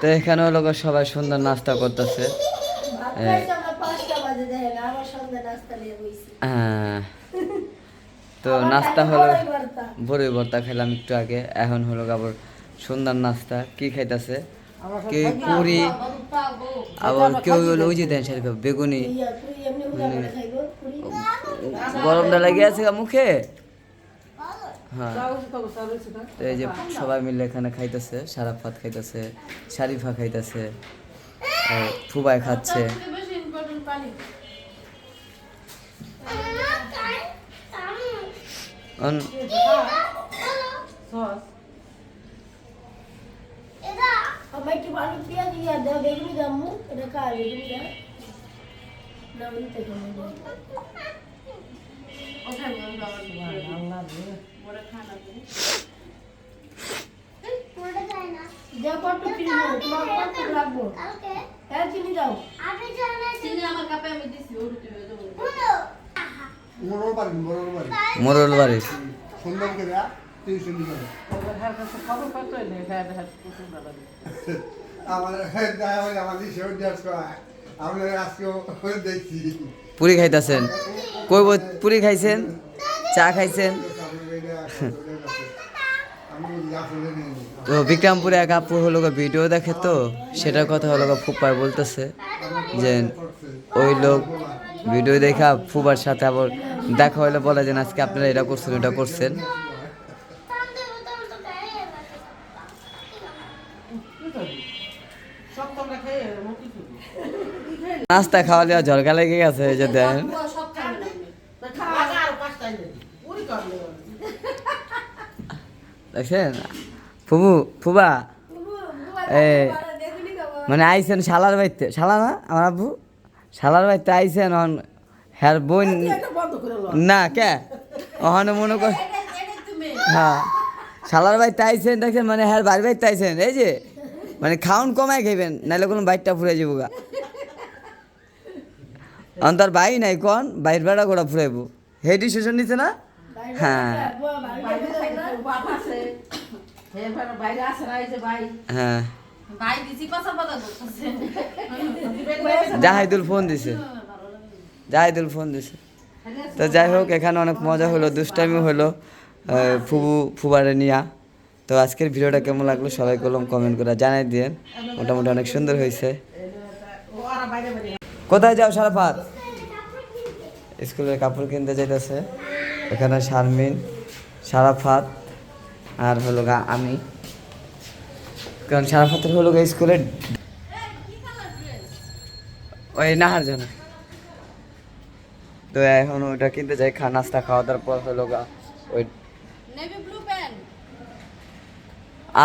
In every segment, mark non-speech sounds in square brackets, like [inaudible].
তো এখানে হলো সবাই সুন্দর নাস্তা করতেছে। হ্যাঁ। [laughs] তো নাস্তা হলো বড়ই ভর্তা। খেলাম একটু আগে এখন হলো আবার সুন্দর নাস্তা। কি খাইতেছে? কেউ পুরি আবার কেউ হলো ওই যে দেন সেরকম বেগুনি। গরমটা লেগে আছে মুখে? হ্যাঁ। তো এই যে সবাই মিলে এখানে খাইতেছে সারাফাত খাইতেছে শারিফা খাইতেছে ফুবাই খাচ্ছে। অন- আমার একটু ভালো পেঁয়াজ ইয়া দাও মোরল বাড়ি সুন্দর করে টিউশন দেখছি। পুরি খাইতেছেন। কই পুরি খাইছেন? চা খাইছেন? তো বিক্রমপুরে এক আপু হলো ভিডিও দেখে তো, সেটার কথা হলো ফুপায় বলতেছে যে ওই লোক ভিডিও দেখা ফুবার সাথে আবার দেখা হলে বলে যে আজকে আপনারা এটা করছেন এটা করছেন। নাস্তা খাওয়া আর ঝরকা লেগে গেছে যে দেন। দেখছেন ফুবু ফুবা। এ মানে আইসেন শালার বাড়িতে। শালা না আমার আব্বু? শালার বাড়িতে আইছেন অন হ্যার বোন না কে? ওখানে মনে কর হ্যাঁ। শালার বাড়িতে আইসেন দেখছেন মানে হ্যার বাড়ি বাড়িতে আইছেন। এই যে মানে খাউন কমায় খাইবেন নাহলে কোনো বাইকটা ফুরে যাব গা। অন্তর বাই নাই কোন বাইর বেড়া গোড়া ফুরাইব। হে ডিসিশন নিছে না? হ্যাঁ। হ্যাঁ। জাহিদুল ফোন দিছে। জাহিদুল ফোন দিছে। তো যাই হোক, এখানে অনেক মজা হলো, দুষ্টামি হলো ফুবু, ফুবারে নিয়া। তো আজকের ভিডিওটা কেমন লাগল সবাই কলম কমেন্ট করে জানাই দিয়েন। মোটামুটি অনেক সুন্দর হয়েছে। কোথায় যাও সারাফাত? স্কুলের কাপড় কিনতে যাইতেছে। এখানে শারমিন সারাফাত আর হলো গা আমি। কারণ সারাফাতের হলো গা স্কুলে ওই নাহার জন্য। তো এখন ওটা কিনতে যাই খা নাস্তা খাওয়া দাওয়ার পর হলো গা ওই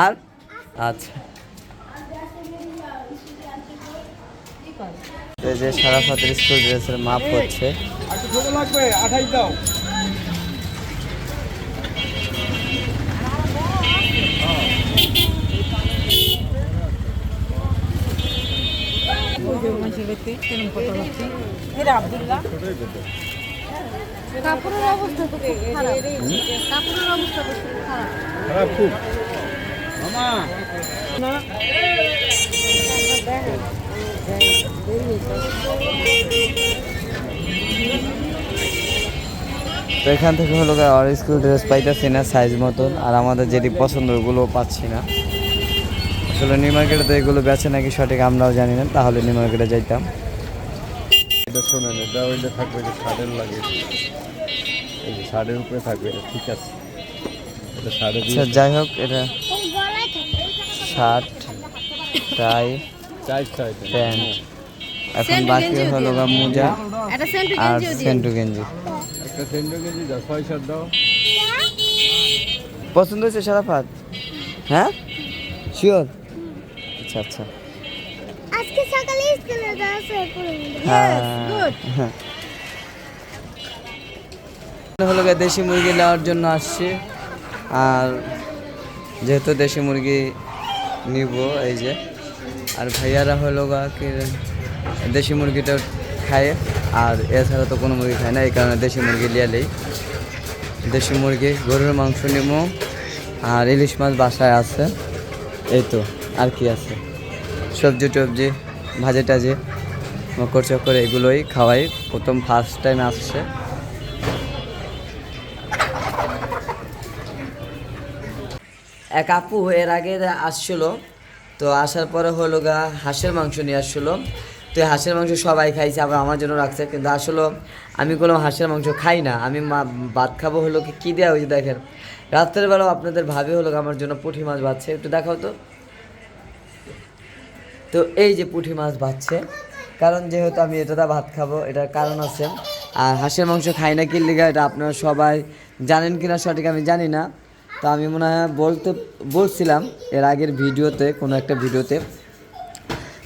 আর? আচ্ছা। এই যে সারাফাতের স্কুল ড্রেসের মাপ হচ্ছে। ছোট লাগবে আঠাইশ দাও কাপড়ের অবস্থা তো খারাপ। কাপড়ের অবস্থা তো খারাপ। খারাপ খুব। মামা। তো এখান থেকে হলো আর স্কুল ড্রেস পাইতেছি না সাইজ মতন। আর আমাদের যেটি পছন্দ ওগুলো পাচ্ছি না। আসলে নিউ মার্কেটে তো এগুলো বেছে নাকি সঠিক আমরাও জানি না তাহলে নিউ মার্কেটে যাইতাম। এটা শোনেন এটা ওইটা থাকবে এটা শার্টের লাগে। এই যে শার্টের উপরে থাকবে এটা ঠিক আছে। এটা শার্টে আচ্ছা যাই হোক এটা শার্ট টাই প্যান্ট। এখন বাকি হলো গা মোজা আর সেন্টু গেঞ্জি। একটা সেন্ডো কেজি দাও ছয় শার্ট দাও। পছন্দ হয়েছে সারাফাত? হ্যাঁ? শিওর আচ্ছা আচ্ছা। আজকে সকালে স্কুলে যাওয়া হ্যাঁ হ্যাঁ। হলো গিয়ে দেশি মুরগি নেওয়ার জন্য আসছি। আর যেহেতু দেশি মুরগি নিব এই যে। আর ভাইয়ারা হলো গা কি দেশি মুরগিটা খায় আর এছাড়া তো কোনো মুরগি খায় না এই কারণে দেশি মুরগি লিয়ালেই দেশি মুরগি গরুর মাংস নিব আর ইলিশ মাছ বাসায় আছে। এই তো। আর কি আছে? সবজি টবজি, ভাজে টাজে, মকর চকর এগুলোই খাওয়াই। প্রথম ফার্স্ট টাইম আসছে। এক আপু এর আগে আসছিল, তো আসার পরে হলো গা হাঁসের মাংস নিয়ে আসছিল। তো হাঁসের মাংস সবাই খাইছে, আবার আমার জন্য রাখছে। কিন্তু আসলে আমি কোনো হাঁসের মাংস খাই না। আমি মা- ভাত খাব হলো কি, কী দেওয়া হয়েছে দেখেন। রাত্রের বেলাও আপনাদের ভাবে হলো আমার জন্য পুঁটি মাছ বাচ্ছে একটু দেখাও তো। তো এই যে পুঁটি মাছ বাচ্ছে কারণ যেহেতু আমি এটাতে ভাত খাব এটার কারণ আছে। আর হাঁসের মাংস খাই না কি লিগা এটা আপনারা সবাই জানেন কি না সঠিক আমি জানি না। তো আমি মনে হয় বলতে বলছিলাম এর আগের ভিডিওতে কোনো একটা ভিডিওতে।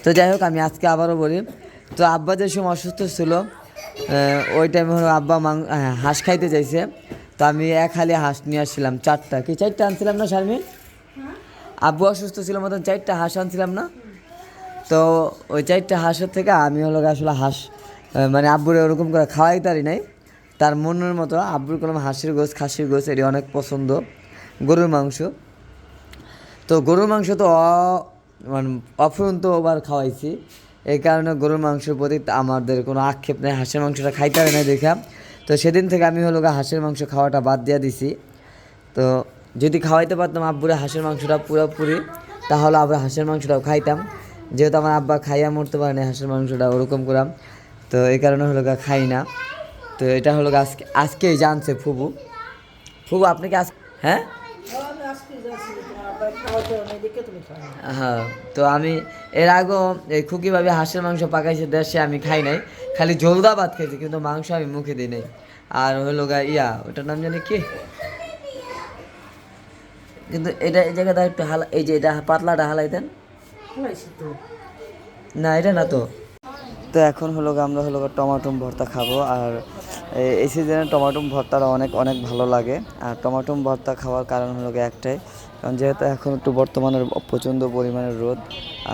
তো যাই হোক আমি আজকে আবারও বলি তো আব্বা যে সময় অসুস্থ ছিল ওই টাইমে হলো আব্বা মাং হ্যাঁ, হাঁস খাইতে চাইছে। তো আমি এক হালি হাঁস নিয়ে আসছিলাম চারটা। কি চারটা আনছিলাম না শারমিন? আব্বু অসুস্থ ছিল মতন চারটা হাঁস আনছিলাম না? তো ওই চারটা হাঁসের থেকে আমি হলো আসলে হাঁস মানে আব্বুর ওরকম করে খাওয়াই তারি নাই। তার মনের মতো আব্বুর কোনো হাঁসের গোছ খাসির গোছ এটি অনেক পছন্দ, গরুর মাংস। তো গরুর মাংস তো মানে অফুরন্ত ওভার খাওয়াইছি। এই কারণে গরুর মাংসের প্রতি আমাদের কোনো আক্ষেপ নেই, হাঁসের মাংসটা খাইতে হবে না দেখা। তো সেদিন থেকে আমি হলো হাঁসের মাংস খাওয়াটা বাদ দিয়ে দিছি। তো যদি খাওয়াইতে পারতাম আব্বুরে হাঁসের মাংসটা পুরোপুরি, তাহলে আবার হাঁসের মাংসটাও খাইতাম। যেহেতু আমার আব্বা খাইয়া মরতে পারে না হাঁসের মাংসটা, ওরকম করাম তো এই কারণে হলো গা খাই না। তো এটা হলো আজকে আজকেই জানছে ফুবু। ফুবু, আপনি কি আজ হ্যাঁ? হ্যাঁ তো আমি এর আগেও এই খুকিভাবে হাঁসের মাংস পাকাইছে দেশে, আমি খাই নাই। খালি জলদা ভাত খেয়েছি কিন্তু মাংস আমি মুখে দিই নাই। আর হলো গা ইয়া, ওটার নাম জানি কি? কিন্তু এটা এই জায়গাটা একটু হালা এই যে এটা পাতলাটা হালাই দেন না, এটা না তো। তো এখন হলো আমরা হলো টমাটোম ভর্তা খাব। আর এই সিজনে টমাটোম ভর্তাটা অনেক অনেক ভালো লাগে। আর টমাটোম ভর্তা খাওয়ার কারণ হলো একটাই, কারণ যেহেতু এখন একটু বর্তমানে প্রচণ্ড পরিমাণে রোদ,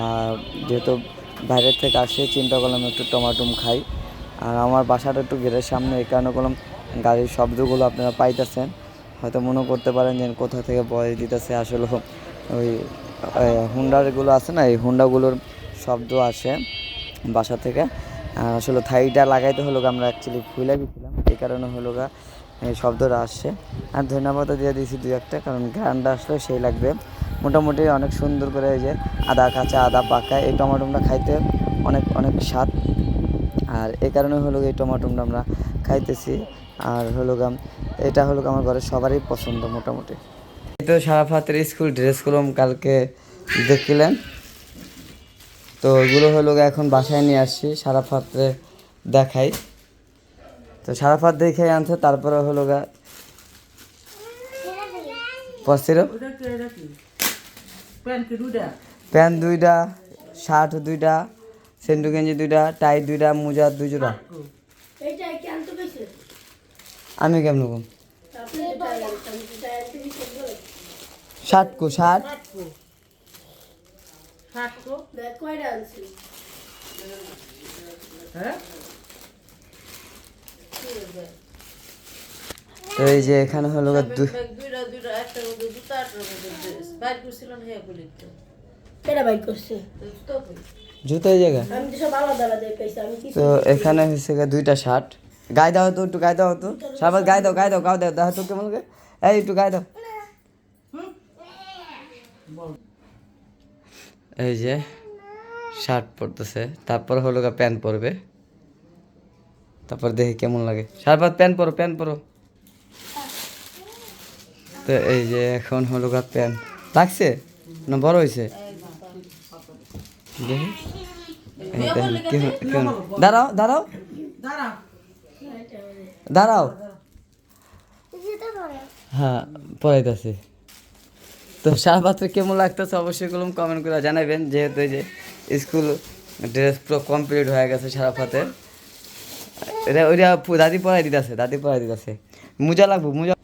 আর যেহেতু বাইরের থেকে আসে, চিন্তা করলাম একটু টমাটোম খাই। আর আমার বাসাটা একটু গেটের সামনে, এই কারণে করলাম গাড়ির শব্দগুলো আপনারা পাইতেছেন। হয়তো মনে করতে পারেন যে কোথা থেকে বয়স দিতেছে আসলে ওই হুন্ডারগুলো আছে না, এই হুন্ডাগুলোর শব্দ আসে বাসা থেকে। আসলে থাইটা লাগাইতে হলো আমরা অ্যাকচুয়ালি ভুলে গেছিলাম, এই কারণে হলো গা এই শব্দটা আসছে। আর ধন্যবাদ দিয়ে দিয়েছি দুই একটা, কারণ গানটা আসলে সেই লাগবে। মোটামুটি অনেক সুন্দর করে এই যে আদা কাঁচা, আদা পাকা, এই টমাটোমটা খাইতে অনেক অনেক স্বাদ। আর এই কারণে হলো এই টমাটোমটা আমরা খাইতেছি। আর হলো গাম এটা হলো আমার ঘরে সবারই পছন্দ মোটামুটি। তো সারাফাতের স্কুল ড্রেস ড্রেসগুলো কালকে দেখিলেন। তো ওইগুলো হলো এখন বাসায় নিয়ে আসছি সারাফাতরে দেখাই। তো সারাফাত দেখে আনছে তারপরে হলো গা প্যান্ট দুইটা? শার্ট দুইটা সেন্টু গেঞ্জি দুইটা টাই দুইটা মোজা দুই জোড়া এইটা কি আনতে পেয়েছে আমি কেমন কম আপনি যেটা আনতে যেটা আনতে পেয়েছে শার্ট কো শার্ট সাতকো। সাতকো? দেখ কয়টা আনছি? হ্যাঁ? তো এই যে এখানে হলো গা দুই দুইটা দুইটা একটার মধ্যে জুতা একটার মধ্যে ড্রেস বাইর করছিল না হ্যাঁ তো এখানে হয়েছে গিয়ে দুইটা শার্ট। গায়ে দাও তো একটু গায়ে দাও তো। সাবাস গায়ে দাও গায়ে দাও গাও দাও দেখো তো কেমন এই একটু গায়ে দাও। এই যে শার্ট পরতেছে। তারপর হলো গা প্যান্ট পরবে। তারপর দেখি কেমন লাগে। সারবাদ প্যান্ট পরো প্যান্ট পরো। তো এই যে এখন হলো গা প্যান্ট লাগছে? না বড় হয়েছে? দাঁড়াও দাঁড়াও। দাঁড়াও। হ্যাঁ পড়াইতেছি তো শাহবাদকে কেমন লাগতেছে অবশ্যই কলম কমেন্ট করে জানাবেন যেহেতু এই যে স্কুল ড্রেস পুরো কমপ্লিট হয়ে গেছে সারাফাতের এটা ওইটা দাদি পড়াই দিতেছে দাদি পড়াই দিতেছে। মোজা লাগবো মোজা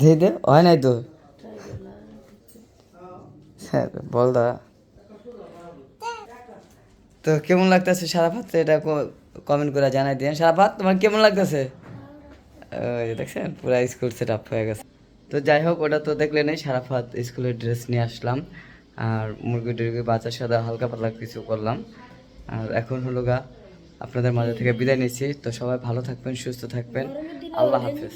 দে হয় নাই তো? হ্যাঁ বল দা তো কেমন লাগতেছে সারা পাত্রে এটা কমেন্ট করে জানাই দিন সারাফাত, তোমার কেমন লাগতেছে? দেখছেন, পুরো স্কুল সেট আপ হয়ে গেছে। তো যাই হোক, ওটা তো দেখলে নেই, সারাফাত স্কুলের ড্রেস নিয়ে আসলাম। আর মুরগি টুরগি, বাচ্চার সাথে হালকা পাতলা কিছু করলাম। আর এখন হলো গা, আপনাদের মাঝে থেকে বিদায় নিচ্ছি। তো সবাই ভালো থাকবেন, সুস্থ থাকবেন। আল্লাহ হাফিজ।